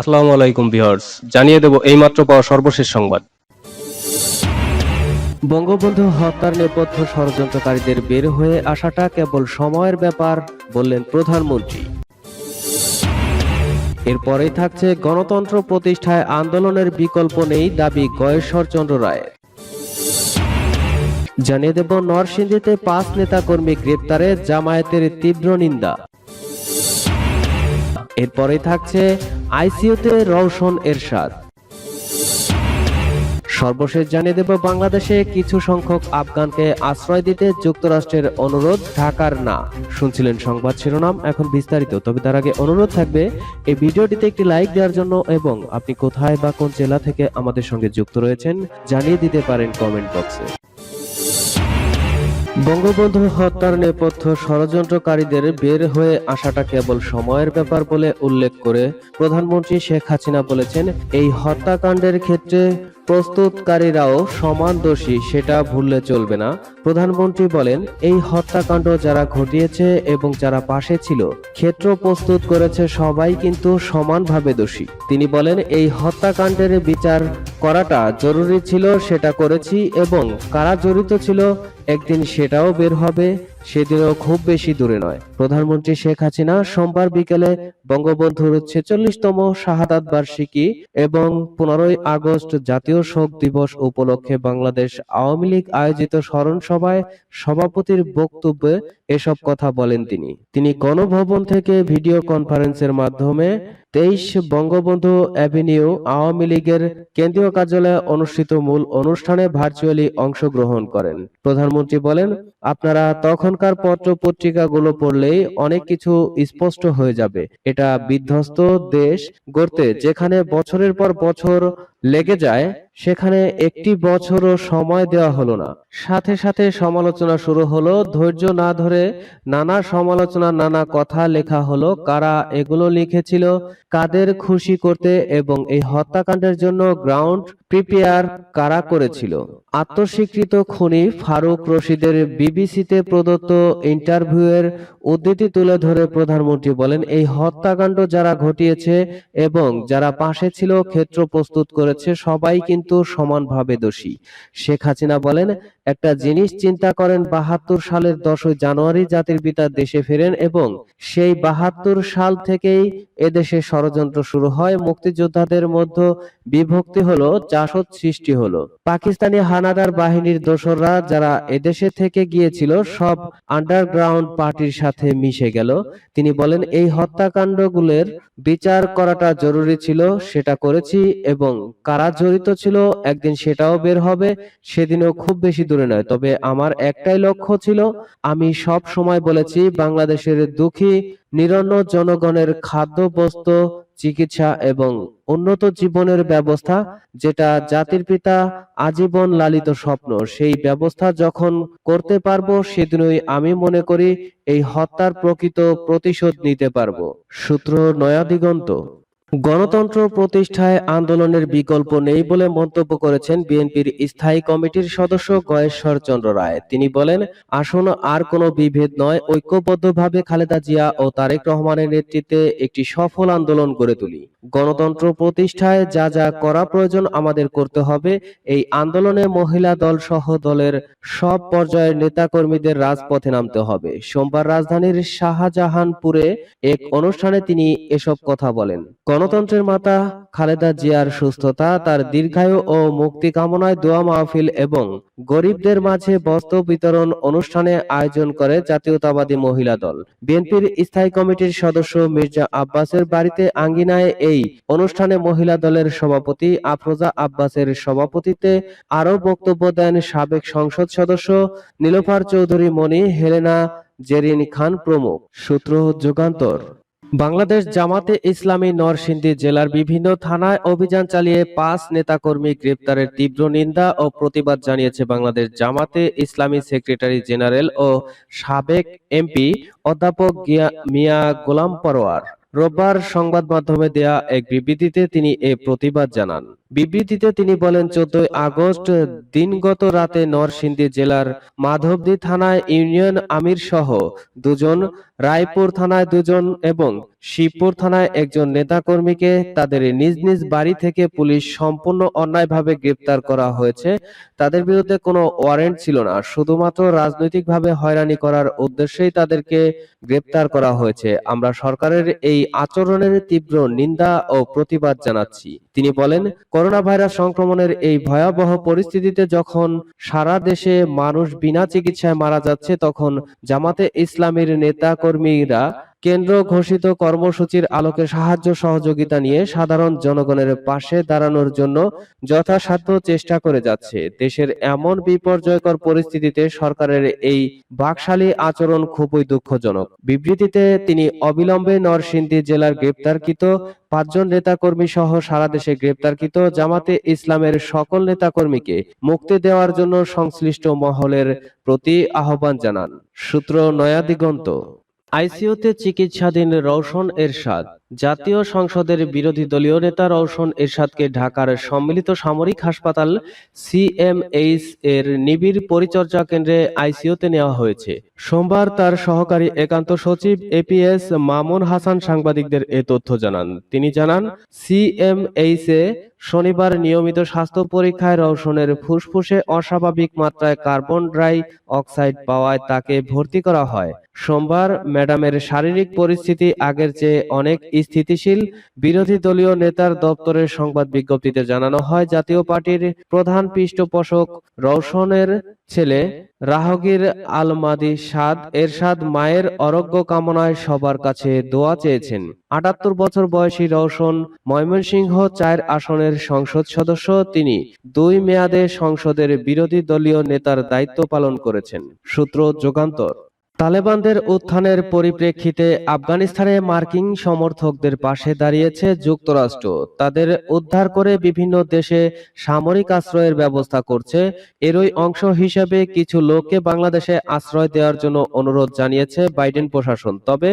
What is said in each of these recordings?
আসসালামু আলাইকুম ভিউয়ার্স, জানিয়ে দেব এইমাত্র পাওয়া সর্বশেষ সংবাদ। বঙ্গবন্ধু হত্যার নেপথ্য ষড়যন্ত্রকারীদের বের হয়ে আসাটা কেবল সময়ের ব্যাপার বললেন প্রধানমন্ত্রী। এরপরেই থাকছে গণতন্ত্র প্রতিষ্ঠায় আন্দোলনের বিকল্প নেই দাবি গয়েশ্বরচন্দ্র রায়ের। জানিয়ে দেব নরসিংদীতে পাঁচ নেতাকর্মী গ্রেপ্তারে জামায়াতের তীব্র নিন্দা। এরপরেই থাকছে আইসিইউতে রওশন এরশাদ। সর্বশেষ জানিয়ে দেব, বাংলাদেশে কিছু সংখ্যক আফগানকে আশ্রয় দিতে যুক্তরাষ্ট্রের অনুরোধ ঢাকার না। শুনছিলেন সংবাদ শিরোনাম, এখন বিস্তারিত। তবে তার আগে অনুরোধ থাকবে, এই ভিডিওটিতে একটি লাইক দেওয়ার জন্য এবং আপনি কোথায় বা কোন জেলা থেকে আমাদের সঙ্গে যুক্ত রয়েছেন জানিয়ে দিতে পারেন কমেন্ট বক্সে। বঙ্গবন্ধু হত্যার নেপথ্য ষড়যন্ত্রকারীদের বের হয়ে আসাটা কেবল সময়ের ব্যাপার বলে উল্লেখ করে প্রধানমন্ত্রী শেখ হাসিনা বলেছেন, এই হত্যাকাণ্ডের ক্ষেত্রে প্রস্তুতকারীরাও সমান দোষী, সেটা ভুললে চলবে না। প্রধানমন্ত্রী বলেন, এই হত্যাকাণ্ড যারা ঘটিয়েছে এবং যারা পাশে ছিল, ক্ষেত্র প্রস্তুত করেছে সবাই কিন্তু সমানভাবে দোষী। তিনি বলেন, এই হত্যাকাণ্ডের বিচার করাটা জরুরি ছিল, সেটা করেছি এবং কারা জড়িত ছিল, একদিন সেটাও বের হবে, সেদিনও খুব বেশি দূরে নয়। প্রধানমন্ত্রী শেখ হাসিনা সোমবার বিকেলে বঙ্গবন্ধুর ছেচল্লিশতম শাহাদাত বার্ষিকী এবং পনেরোই আগস্ট জাতীয় শোক দিবস উপলক্ষে বাংলাদেশ আওয়ামী লীগ আয়োজিত স্মরণ সভায় সভাপতির বক্তব্যে এসব কথা বলেন তিনি। তিনি গণভবন থেকে ভিডিও কনফারেন্সের মাধ্যমে তেইশ বঙ্গবন্ধু অ্যাভিনিউ আওয়ামী লীগের কেন্দ্রীয় কার্যালয়ে অনুষ্ঠিত মূল অনুষ্ঠানে ভার্চুয়ালি অংশগ্রহণ করেন। প্রধানমন্ত্রী বলেন, আপনারা তখনকার পত্র পত্রিকাগুলো পড়লেই অনেক কিছু স্পষ্ট হয়ে যাবে। এটা বিধ্বস্ত দেশ গড়তে যেখানে বছরের পর বছর লেগে যায় সেখানে একটি বছরও সময় দেওয়া হলো না। সাথে সাথে সমালোচনা শুরু হলো। ধৈর্য না ধরে নানা সমালোচনা নানা কথা লেখা হলো। কারা এগুলো লিখেছিল কাদের খুশি করতে এবং এই হত্যাকাণ্ডের জন্য গ্রাউন্ড প্রিপেয়ার কারা করেছিল? আত্মস্বীকৃত খুনি ফারুক রশিদের বিবিসিতে প্রদত্ত ইন্টারভিউয়ের উদ্ধৃতি তুলে ধরে প্রধানমন্ত্রী বলেন এই হত্যাকাণ্ড যারা ঘটিয়েছে এবং যারা পাশে ছিল ক্ষেত্র প্রস্তুত করেছে সবাই কিন্তু সমানভাবে দোষী। শেখ হাসিনা বলেন, একটা জিনিস চিন্তা করেন, বাহাত্তর সালের দশই জানুয়ারি জাতির পিতা দেশে ফেরেন এবং সেই বাহাত্তর সাল থেকেই এদেশে ষড়যন্ত্র শুরু হয়, মুক্তিযোদ্ধাদের মধ্যে বিভক্তি হলো জাসদ সৃষ্টি হলো। পাকিস্তানি হানাদার বাহিনীর দোসররা যারা এদেশে থেকে গিয়েছিল, সব আন্ডারগ্রাউন্ড পার্টির সাথে মিশে গেল। তিনি বলেন, এই হত্যাকাণ্ডগুলোর বিচার করাটা জরুরি ছিল, সেটা করেছি এবং কারা জড়িত ছিল একদিন সেটাও বের হবে, সেদিনও খুব বেশি দূরে নয়। তবে আমার একটাই লক্ষ্য ছিল, আমি সব সময় বলেছি, বাংলাদেশের দুঃখী, নিরন্ন জনগণের খাদ্য বস্ত্র চিকিৎসা এবং উন্নত জীবনের ব্যবস্থা, যেটা জাতির পিতা আজীবন লালিত স্বপ্ন, সেই ব্যবস্থা যখন করতে পারব, সেদিনই আমি মনে করি, এই হত্যার প্রকৃত প্রতিশোধ নিতে পারব। সূত্র নয়া দিগন্ত গণতন্ত্র প্রতিষ্ঠায় আন্দোলনের বিকল্প নেই বলে মন্তব্য করেছেন বিএনপির স্থায়ী কমিটির সদস্য গয়েশ্বর চন্দ্র রায়। তিনি বলেন, আসুন আর কোনো বিভেদ নয়, ঐক্যবদ্ধভাবে খালেদা জিয়া ও তারেক রহমানের নেতৃত্বে একটি সফল আন্দোলন গড়ে তুলি। গণতন্ত্র প্রতিষ্ঠায় যা যা করা প্রয়োজন আমাদের করতে হবে। এই আন্দোলনে মহিলা দল সহ দলের সব পর্যায়ের নেতাকর্মীদের রাজপথে নামতে হবে। সোমবার রাজধানীর শাহজাহানপুরে এক অনুষ্ঠানে তিনি এসব কথা বলেন। গণতন্ত্রের মাতা খালেদা জিয়ার সুস্থতা, তার দীর্ঘায়ু ও মুক্তি কামনায় দোয়া মাহফিল এবং গরিবদের মাঝে বস্ত্র বিতরণ অনুষ্ঠানে আয়োজন করে জাতীয়তাবাদী মহিলা দল। বিএনপির স্থায়ী কমিটির সদস্য মির্জা আব্বাসের বাড়িতে আঙ্গিনায় এই অনুষ্ঠানে মহিলা দলের সভাপতি আফরোজা আব্বাসের সভাপতিত্বে আরও বক্তব্য দেন সাবেক সংসদ সদস্য নীলোফার চৌধুরী মণি, হেলেনা জেরিন খান প্রমুখ। সূত্র যুগান্তর। বাংলাদেশ জামাতে ইসলামী নরসিংদী জেলার বিভিন্ন থানায় অভিযান চালিয়ে পাঁচ নেতাকর্মী গ্রেপ্তারের তীব্র নিন্দা ও প্রতিবাদ জানিয়েছে বাংলাদেশ জামাতে ইসলামী সেক্রেটারি জেনারেল ও সাবেক এমপি অধ্যাপক মিয়া গোলাম পরোয়ার। রোববার সংবাদ মাধ্যমে দেয়া এক বিবৃতিতে তিনি এ প্রতিবাদ জানান। বিবৃতিতে তিনি বলেন, চোদ্দই আগস্ট, দিনগত রাতে নরসিংদী জেলার মাধবদী থানায় ইউনিয়ন আমির সহ দুজন, রায়পুর থানায় দুজন এবং শিবপুর থানায় একজন নেতাকর্মীকে তাদের নিজ নিজ বাড়ি থেকে পুলিশ সম্পূর্ণ অন্যায়ভাবে গ্রেপ্তার করা হয়েছে। তাদের বিরুদ্ধে কোনো ওয়ারেন্ট ছিল না। শুধুমাত্র রাজনৈতিকভাবে হয়রানি করার উদ্দেশ্যেই তাদেরকে গ্রেপ্তার করা হয়েছে। আমরা সরকারের এই আচরণের তীব্র নিন্দা ও প্রতিবাদ জানাচ্ছি। তিনি বলেন করোনা ভাইরাস সংক্রমণের এই ভয়াবহ পরিস্থিতিতে যখন সারা দেশে মানুষ বিনা চিকিৎসায় মারা যাচ্ছে, তখন জামাতে ইসলামীর নেতা কর্মীরা কেন্দ্র ঘোষিত কর্মসূচির আলোকে সাহায্য সহযোগিতা নিয়ে সাধারণ জনগণের পাশে দাঁড়ানোর জন্য যথাসাধ্য চেষ্টা করে যাচ্ছে। দেশের এমন বিপর্যয়কর পরিস্থিতিতে সরকারের এই বাকশালী আচরণ খুবই দুঃখজনক। বিবৃতিতে তিনি অবিলম্বে নরসিংদী জেলার গ্রেপ্তারকৃত পাঁচজন নেতাকর্মী সহ সারা দেশে গ্রেপ্তারকৃত জামাতে ইসলামের সকল নেতাকর্মীকে মুক্তি দেওয়ার জন্য সংশ্লিষ্ট মহলের প্রতি আহ্বান জানান। সূত্র নয়া দিগন্ত। আইসিইউতে চিকিৎসাধীন রওশন এরশাদ, জাতীয় সংসদের বিরোধী দলীয় নেতা রওশন এরশাদকে ঢাকার সম্মিলিত সামরিক হাসপাতাল সিএমএইচ এর নিবিড় পরিচর্যা কেন্দ্রে আইসিইউতে নেওয়া হয়েছে। সোমবার তার সহকারী একান্ত সচিব এপিএস মামুন হাসান সাংবাদিকদের এ তথ্য জানান। তিনি জানান, সিএমএইচ এ শনিবার নিয়মিত স্বাস্থ্য পরীক্ষায় রওশনের ফুসফুসে অস্বাভাবিক মাত্রায় কার্বন ডাই অক্সাইড পাওয়ায় তাকে ভর্তি করা হয়। সোমবার ম্যাডামের শারীরিক পরিস্থিতি আগের চেয়ে অনেক স্থিতিশীল, বিরোধী দলীয় নেতার দপ্তরের সংবাদ বিজ্ঞপ্তিতে জানানো হয়, জাতীয় পার্টির প্রধান পৃষ্ঠপোষক রওশনের ছেলে, রাহগীর আলমাদি সাদ এরশাদ মায়ের অরোগ্য কামনায় সবার কাছে দোয়া চেয়েছেন। আটাত্তর বছর বয়সী রওশন, ময়মনসিংহ চার আসনের সংসদ সদস্য, তিনি দুই মেয়াদে সংসদের বিরোধী দলীয় নেতার দায়িত্ব পালন করেছেন। সূত্র যুগান্তর। তালেবানদের উত্থানের পরিপ্রেক্ষিতে আফগানিস্তানে মার্কিন সমর্থকদের পাশে দাঁড়িয়েছে যুক্তরাষ্ট্র। তাদের উদ্ধার করে বিভিন্ন দেশে সামরিক আশ্রয়ের ব্যবস্থা করছে। এরই অংশ হিসেবে কিছু লোককে বাংলাদেশে আশ্রয় দেওয়ার জন্য অনুরোধ জানিয়েছে বাইডেন প্রশাসন। তবে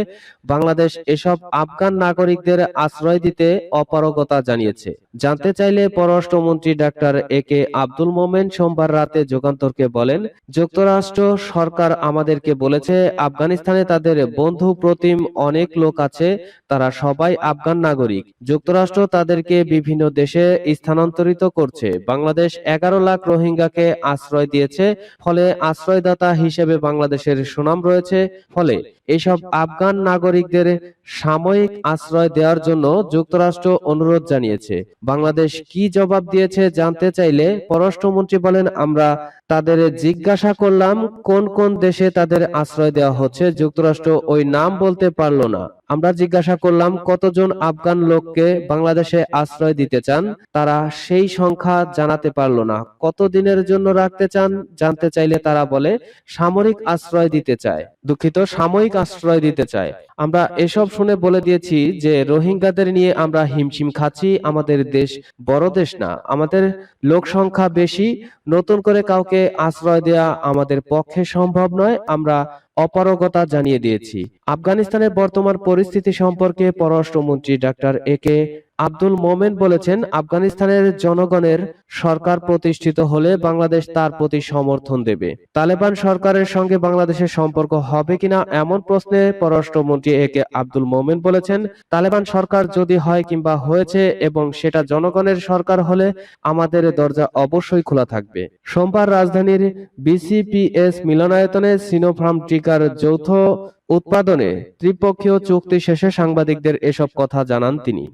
বাংলাদেশ এসব আফগান নাগরিকদের আশ্রয় দিতে অপারগতা জানিয়েছে। জানতে চাইলে পররাষ্ট্রমন্ত্রী ডাক্তার এ কে আব্দুল মোমেন সোমবার রাতে যুগান্তরকে বলেন, যুক্তরাষ্ট্র সরকার আমাদেরকে বলেছে আফগানিস্তানে তাদের বন্ধু প্রতিম অনেক লোক আছে, তারা সবাই আফগান নাগরিক। যুক্তরাষ্ট্র তাদেরকে বিভিন্ন দেশে স্থানান্তরিত করছে। বাংলাদেশ এগারো লাখ রোহিঙ্গাকে আশ্রয় দিয়েছে, ফলে আশ্রয়দাতা হিসেবে বাংলাদেশের সুনাম রয়েছে। ফলে এসব আফগান নাগরিকদের সাময়িক আশ্রয় দেওয়ার জন্য যুক্তরাষ্ট্র অনুরোধ জানিয়েছে। বাংলাদেশ কি জবাব দিয়েছে জানতে চাইলে পররাষ্ট্রমন্ত্রী বলেন আমরা তাদের জিজ্ঞাসা করলাম কোন কোন দেশে তাদের আশ্রয় দেওয়া হচ্ছে। যুক্তরাষ্ট্র ওই নাম বলতে পারল না। আমরা জিজ্ঞাসা করলাম কতজন আফগান লোককে বাংলাদেশে আশ্রয় দিতে চান? তারা সেই সংখ্যা জানাতে পারল না। কত দিনের জন্য রাখতে চান? জানতে চাইলে তারা বলে সামরিক আশ্রয় দিতে চায়। দুঃখিত সাময়িক আশ্রয় দিতে চায়। আমরা এসব শুনে বলে দিয়েছি যে রোহিঙ্গাদের নিয়ে আমরা হিমশিম খাচ্ছি। আমাদের দেশ বড় দেশ না। আমাদের লোক সংখ্যা বেশি। নতুন করে কাউকে আশ্রয় দেয়া আমাদের পক্ষে সম্ভব নয়। আমরা অপারগতা জানিয়ে দিয়েছি। আফগানিস্তানের বর্তমান পরিস্থিতি সম্পর্কে পররাষ্ট্রমন্ত্রী ডাক্তার এ কে আব্দুল মোমেন বলেছেন, আফগানিস্তানের জনগণের সরকার প্রতিষ্ঠিত হলে বাংলাদেশ তার প্রতি সমর্থন দেবে। তালেবান সরকারের সঙ্গে বাংলাদেশের সম্পর্ক হবে কিনা এমন প্রশ্নে পররাষ্ট্রমন্ত্রী এ কে আব্দুল মোমেন বলেছেন, তালেবান সরকার যদি হয় কিংবা হয়েছে এবং সেটা জনগণের সরকার হলে আমাদের দরজা অবশ্যই খোলা থাকবে। সোমবার রাজধানীর বিসিপিএস মিলনায়তনে সিনোফার্ম টিকার যৌথ উৎপাদনে ত্রিপক্ষীয় চুক্তি শেষে সাংবাদিকদের এসব কথা জানান তিনি।